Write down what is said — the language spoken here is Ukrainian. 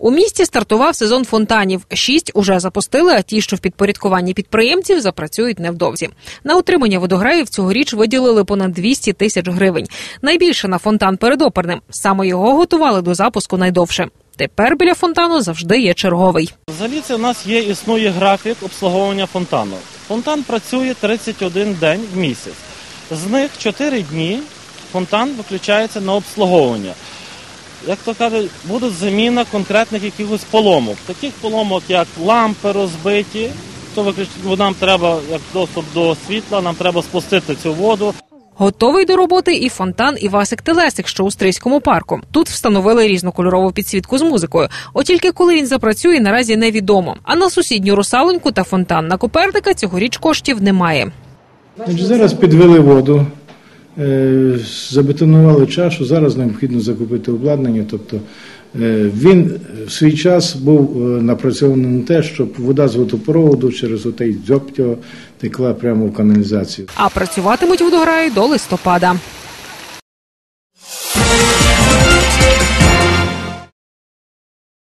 У місті стартував сезон фонтанів. Шість уже запустили, а ті, що в підпорядкуванні підприємців, запрацюють невдовзі. На утримання водограїв цьогоріч виділили понад 200 тисяч гривень. Найбільше на фонтан перед оперним. Саме його готували до запуску найдовше. Тепер біля фонтану завжди є черговий. Взагалі це у нас є існує графік обслуговування фонтану. Фонтан працює 31 день в місяць. З них 4 дні фонтан виключається на обслуговування. Як то кажуть, буде заміна конкретних якихось поломок. Таких поломок, як лампи розбиті, то виключ... бо нам треба як доступ до світла, нам треба спустити цю воду. Готовий до роботи і фонтан Івасик Телесик, що у Стрийському парку. Тут встановили різнокольорову підсвітку з музикою. От тільки коли він запрацює, наразі невідомо. А на сусідню русалоньку та фонтан на Коперника цьогоріч коштів немає. Зараз підвели воду, забетонували чашу. Зараз необхідно закупити обладнання. Тобто е, він в свій час був е, напрацьований на те, щоб вода з водопроводу через отей дзьоптьо текла прямо в каналізацію. А працюватимуть водограї до листопада.